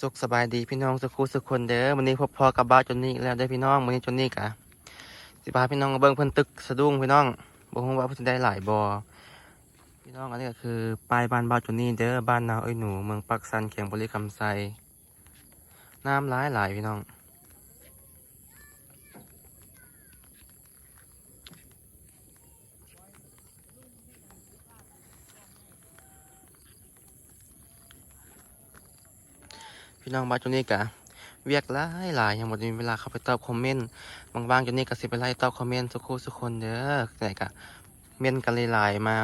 สุขสบายดีพี่น้องสุขุสุขคนเด้อวันนี้พบพอกับบ้าจนนี่แล้วได้พี่น้องวันนี้จนนี่กะสิพาพี่น้องเบิ้งเพิ่นตึกสะดุ้งพี่น้องบอกว่าเพิ่นได้หลายบอพี่น้องอันนี้ก็คือป้ายบ้านบ้าจนนี่เด้อบ้านนาเอ้ยหนูเมืองปักซันเขียงบริคำไซน้ำร้ายหลายพี่น้อง พี่น้องบ้าจนนี่กะเวียกหลายหลายยังหมดมีเวลาเข้าไปตอบคอมเมนต์บางๆจนนี่ก็สิไปไล่ตอบคอมเมนต์สุขุสุขคนเด้อไหนกะเมนกันหลายๆมา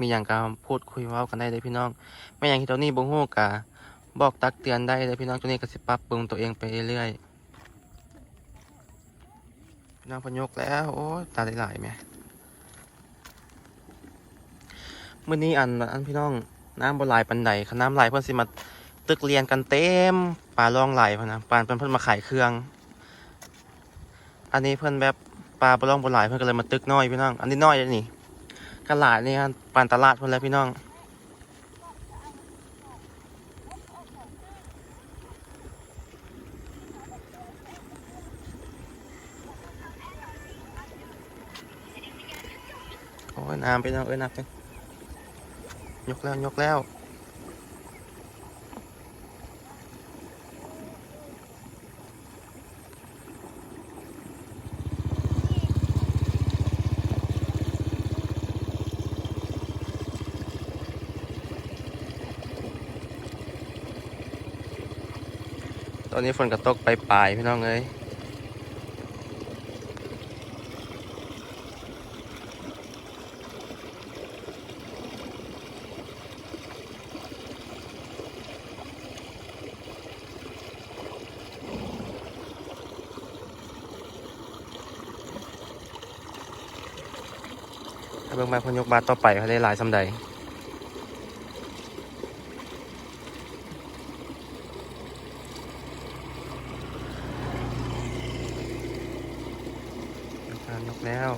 มีอย่างการพูดคุยว้ากันได้เลยพี่น้องไม่อย่างที่ตัวนี้บงฮู้กะบอกตักเตือนได้เลยพี่น้องตัวนี้ก็สิปรับปรุงตัวเองไปเรื่อยๆพี่น้องพนยกแล้วโอ้ตาหลายๆไหมเมื่อนี้อันอันพี่น้องน้ำบนลายปันไดขน้ำลายเพื่อนสิมา ตึกเรียนกันเต็มปลาล่องไหลพะนะปลาเพื่อนเพื่อนมาขายเครื่อง อันนี้เพื่อนแบบปลาบล่องบนลายเพื่อนก็เลยมาตึกน้อยพี่น้อง อันนี้น้อยเลยนี่กระหลาดนี่ครับปานตลาดเพุ่นแล้วพี่น้องโอ้ยน้ำพี่น้องเอ้ยนับเลยยกแล้วยกแล้ว ตอนนี้ฝนกระตกไปปลายพี่น้องเอ้ยถ้าเบิ่งมาพนยกบาทต่อไปเขาได้หลายสำใด อ่านกแล้ว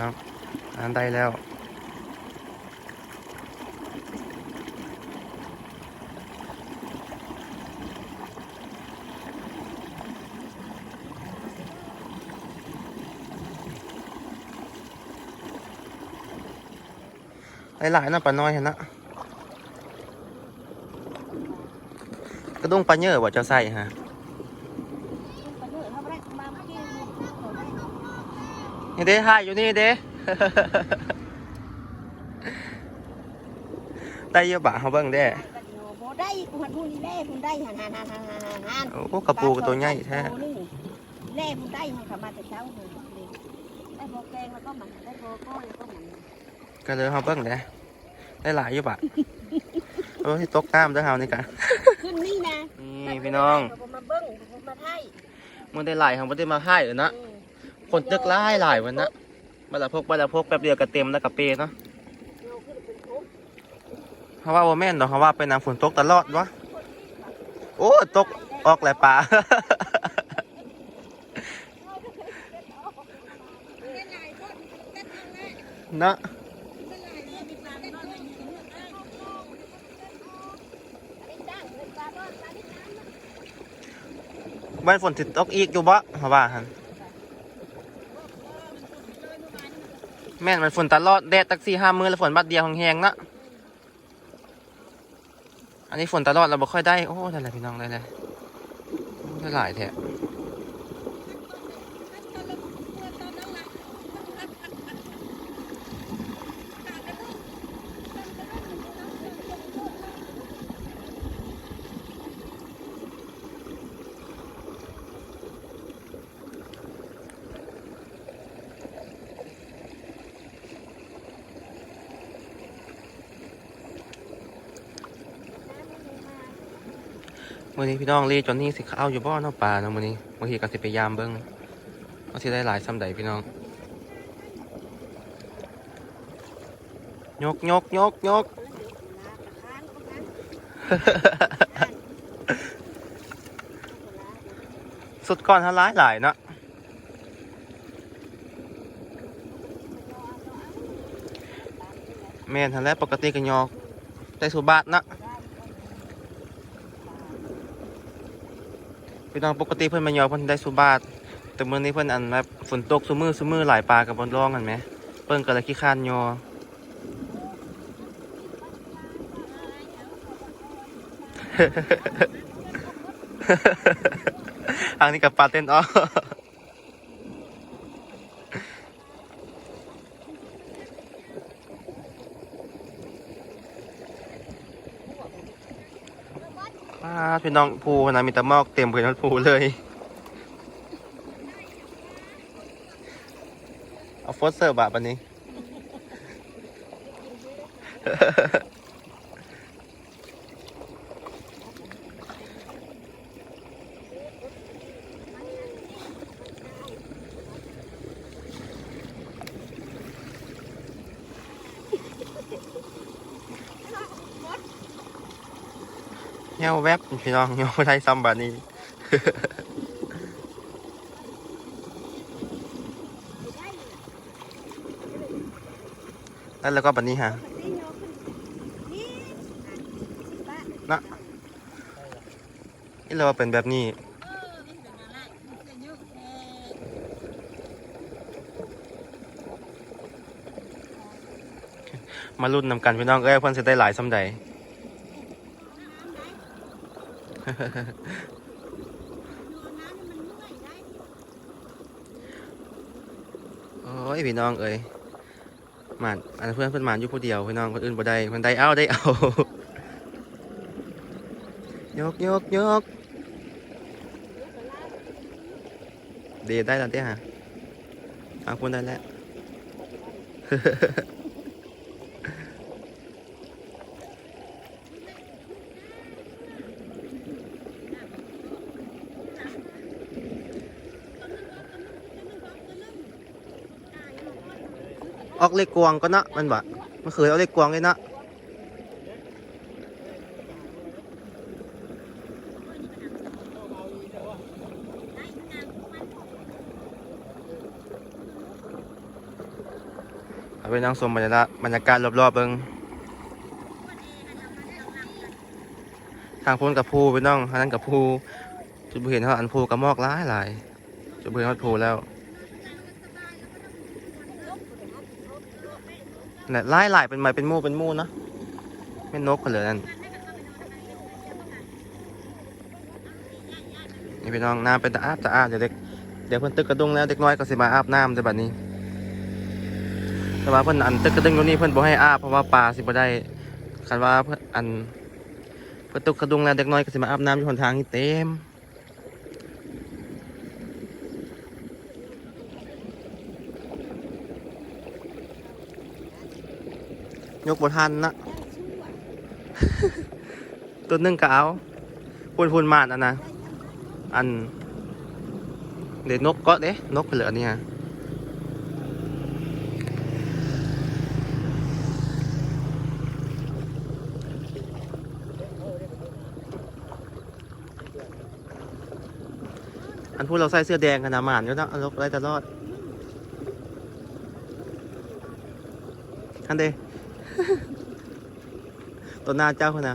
ครับอ่านได้แล้วหลายๆนะปลาน้อยเห็นนะกระดุงปลาเยอะว่าจะใส่ฮะ นี่เด้ถ่ายอยู่นี่เด้ได้เยอะบะเขาเบิ่งเด้บ่ได้กูหันพูนี่แล่พูนได้หันหันหันหันหันหันหันโอ้กระปูกับตัวใหญ่แท้แล่พูนได้หันเขามาแต่เช้าเลยได้โบแกงแล้วก็มันได้โบก้อยแล้วก็มันก็เลยเขาเบิ่งเด้ได้หลายอยู่บะโอ้ยตกน้ำเด้อเฮานี่กะขึ้นนี่นะนี่พี่น้องมาเบิ้งมาไทยมันได้หลายเขาไม่ได้มาให้เออนะ คนตึกหลายหลายวันนะบาละพกบาละพกแป๊บเดียวก็เต็มแล้วกับเปเนาะเพราขึ้นเป็นทุกเขาว่าโอแม่นเนาะเขาะว่าเป็นน้ำฝนตกตลอดวะโอ้ตกออกแหละป่าเนาะวันฝนติดตกอีกอยู่บ่เขาะว่าหัน แม่นมันฝนตลอดแดดตักสี่ห้ามือแล้วฝนบัดเดียวแห้งๆนะอันนี้ฝนตลอดเราบ่ค่อยได้ โอ้ได้เลยพี่น้องได้เลยได้หลายแท้ มื้อนี้พี่น้องรีจนนี่สิข้าอยู่บ่เนาะป่าเนาะมื้อนี้บางทีก็สิไปยามเบิ่งว่าสิได้หลายซ้ำใดพี่น้อง ยกยกยกยกสุดก่อนทลายหลายเนาะแม่นทันแล้วปกติกันยอกได้สุบาทนะ พี่น้องปกติเพื่อนมายอเพื่อนได้สุบาทแต่เมื่อนี้เพื่อนอันแบบฝนตกซุมือซุมือหลายปลากับบนร่องกันไหมเพิ่นก็เลยขี้ข้านยออันนี้กับปลาเต้นอ้อ พี่น้องภูนะมีตะมอกเต็มพื้นทั้งภูเลย เอาโฟสเซอร์บะปันนี้ เงาแวบพี่น้องเงาไม่ได้ซ้ำบานี้แล้วก็บันนี้ฮะนะนี่เราเป็นแบบนี้มารุ่นนำกันพี่น้องเอ้ยเพื่อนจะได้หลายซ้ำใด โอ้ยพี่น้องเอ้ยมานอันเพื่อนเพื่อนมานอยู่ผู้เดียวพี่น้องคนอื่นบ่ได้คนใดเอาได้เอายกยกยกเดีได้แล้วเด้ฮะเอาคุณได้แล้ว ออกเลขกวางก็นะมันบะมันเคยเอาเลขกวางเลยนะเอาไปนั่งชมบรรยากาศบรรยากาศรอบๆเบิงทางพ้นกับภูไปน้องทางนั้นกับภูจุดเห็นเขาอันภูกับมอกหลายหลายจุดบ่เห็นเขาภูแล้ว นี่ยไล่หลายเป็นไม้เป็นมู่เป็นมู่เนาะไม่นกกันเลยนั่นนี่พี่น้องน้ำเป็นตาอาบตาอาบเดี๋ยวเด็กเดี๋ยวเพิ่นตึกกระดุงแล้วเด็กน้อยก็สิมาอาบน้ำแต่บัดนี้ แต่ว่าเพิ่นอันตึกกระดุงตรงนี้เพิ่นบ่ให้อาบเพราะว่าปลาสิบ่ได้คันว่าเพิ่นอันเพิ่นตึกกระดุงแล้วเด็กน้อยก็สิมาอาบน้ำอยู่หนทางนี้เต็ม ยกบทันนะตัวนึ่งก็เอาพูนพูนมานอันนะอัน เดี๋ยวนกก็เด้นกเหลืออันนี่ฮะอันพูดเราใส่เสื้อแดงกันนะหมานก็ต้องนกไล่ตลอดอันเด ตัวหน้าเจ้าคนนะ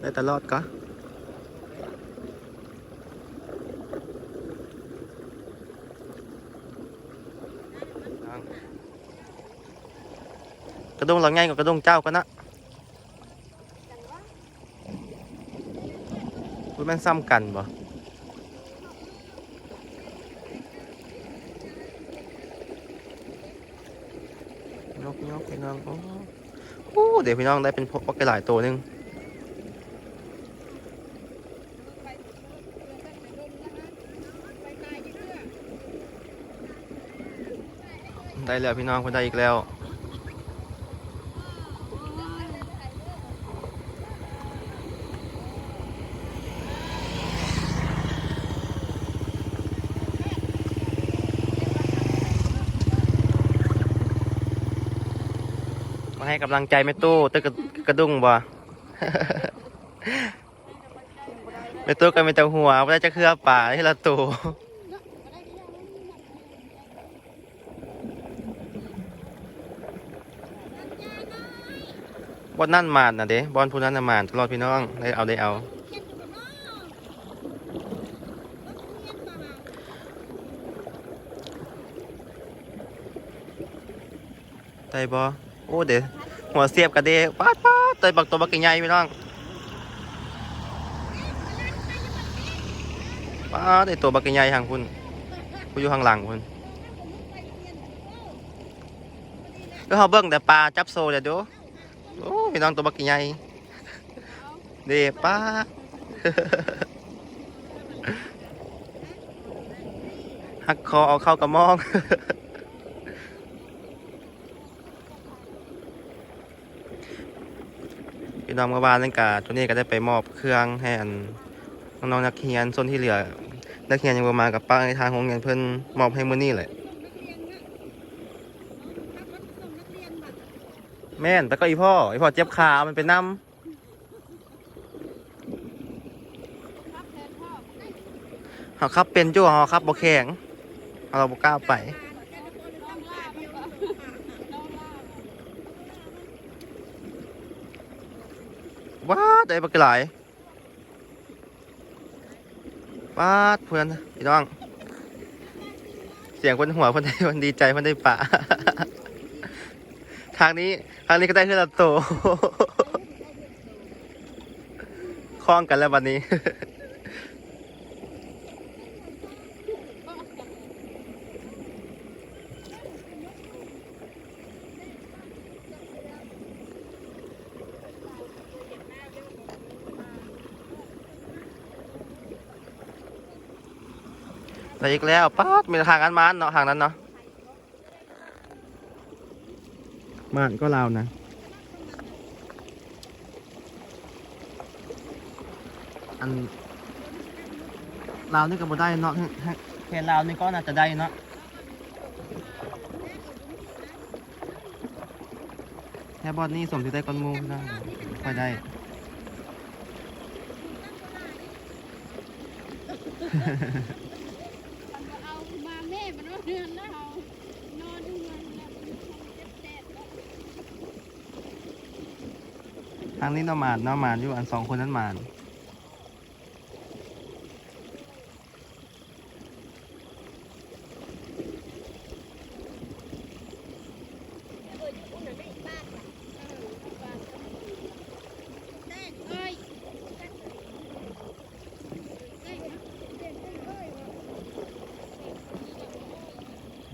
ได้ตลอดก็กระดงเราง่ายกว่ากระดงเจ้าก็นะพูดแม่นซ้ำกันบ่ยกยกพี่น้องโอ้โอ้เดี๋ยวพี่น้องได้เป็นพวกไปหลายตัวหนึงได้แล้วพี่น้องคนได้อีกแล้ว กำลังใจแม่ตู้ตึกกระดุ้งบ่แมเป็นตัวกันเป็นแต่หัวไม่ได้จะเคลือป่าที่ละตัวบอนนั่นมานนะเด้บอนผู้นั้นน่ะมานตลอดพี่น้องได้เอาได้เอาได้บ่โอ้เดี๋ยว หัวเสียบกระเดป้าป้าดเตยบักตัวบักใหญ่พี่น้องป้าดไอตัวบักใหญ่ทางคุณกูอยู่ข้างหลังคุณก็เขาเบิ่งแต่ปลาจับโซเดี๋ยวดูโอ้พี่น้องตัวบักใหญ่เด้ป้าดหักคอเอาเข้ากระมอง น้องเมื่านนั่นกะตัวนี้ก็ได้ไปมอบเครื่องให้อันน้องนักเรียนส่วนที่เหลือ นักเรียนยังมากับป้าในทางของเงินเพิ่นมอบให้มื้อนี้แหละแม่นแต่ก็อีพ่ออีพ่อเจ็บขามันเป็นน้ำเขาขับเป็นจู่เขาขับบ่แข็งเราบ่กล้าไป ว้าได้บักหลายว้าดเพื่อนพี่น้อง เสียงคนหัวคนได้คนดีใจคนได้ป่าทางนี้ทางนี้ก็ได้เพื่อนละโตคล้องกันแล้ววันนี้ แต่อีกแล้วป๊าดมีทางอันมานเนาะทางนั้นเนาะมานก็ลาวนะอันลาวนี่ก็บ่ได้เนาะแค่ลาวนี่ก็น่าจะได้เนาะแค่บอดนี่สมที่ได้ก้อนหมูนะค่อยได้ เอามาแม่มันว่า เดือนแล้วเอานอนดูเงินแล้วเจ็บแดดแล้วทางนี้เนาะหมานเนาะหมานอยู่อันสองคนนั้นหมาน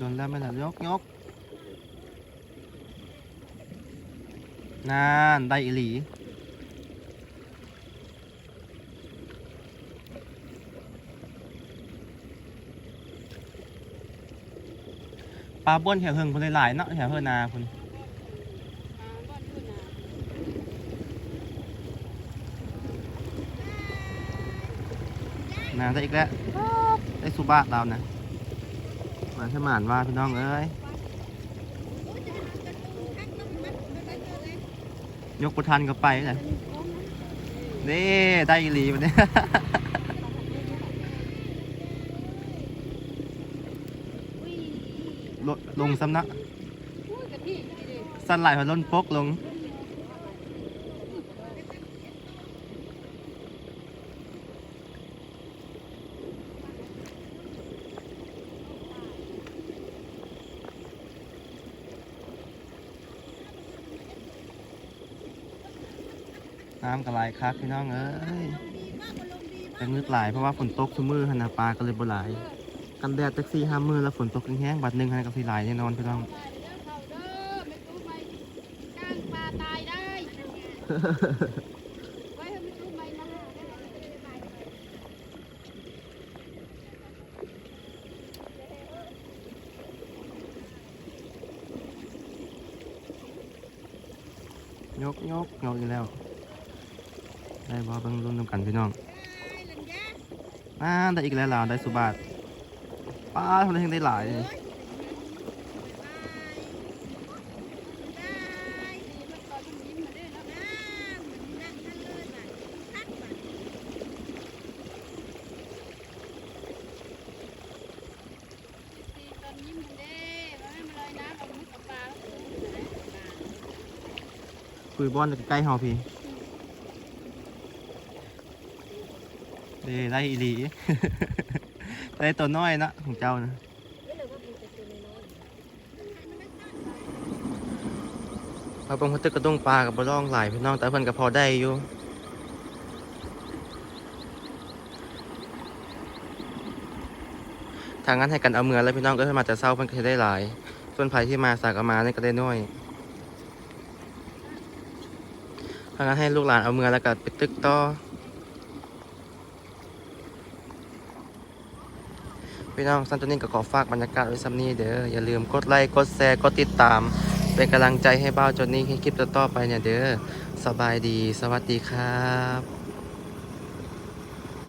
โดนแล้วไหมล่ะยกยกนานได้อีหลีปลาบ้วนแถวเฮิงคนหลายๆเนาะแถวเฮิงนาคุณมานนาได้อีกแล้ว ได้สุบาทเรานะ มานใช่หมานว่าพี่น้องเอ้ยยกประทันก็ไปเลยนี่ได้อีหลีวันนี้อุ้ยลดลงซ้ำนะอุ้ยกะทิได้ดิสั้นไหลายพอล้นปกลง น้ำกระไรคักพี่น้องเอ้ยแต่งึกหลายเพราะว่าฝนตกทุกมือหันนาปลาก็เลยบ่หลาย กันแดดแท็กซี่ห้ามมือแล้วฝนตกแห้งๆบัดหนึ่งหันกับสีหลายแน่นอนพี่น้องยแล้วเขาเด้อไม่รู้ไปกลางปลาตายได้ไว้ให้ไม่รู้ไปนะยกยกยกอีกแล้ว ได้บ่เบิ่งรุ่นนำกันพี่น้องน่าได้อีกแล้วล่ะได้สุบาทป้าทำไมถึได้หลายคุยบอลใกล้เฮอพี่ เด้ได้อีหลี ได้ตัวน้อยนะของเจ้านะเราเป็นคนตึกกระดุงปลากับบ่ร้องหลายพี่น้องแต่เพิ่นก็พอได้อยู่ทางนั้นให้กันเอาเมือแล้วพี่น้องก็ให้มาแต่เศร้าเพิ่นก็สิได้หลาย ส่วนไผที่มาสากเอามานี่ก็ได้น้อยทางนั้นให้ลูกหลานเอาเมือแล้วก็ไปตึกต่อ พี่น้องสันตัวนี้ก็ขอฝากบรรยากาศไว้ซ้ำนี้เด้ออย่าลืมกดไลค์กดแชร์กดติดตาม เป็นกำลังใจให้บ้าจนนี้ให้คลิปต่อๆไปเนี่ยเด้อสบายดี สวัสดีครับ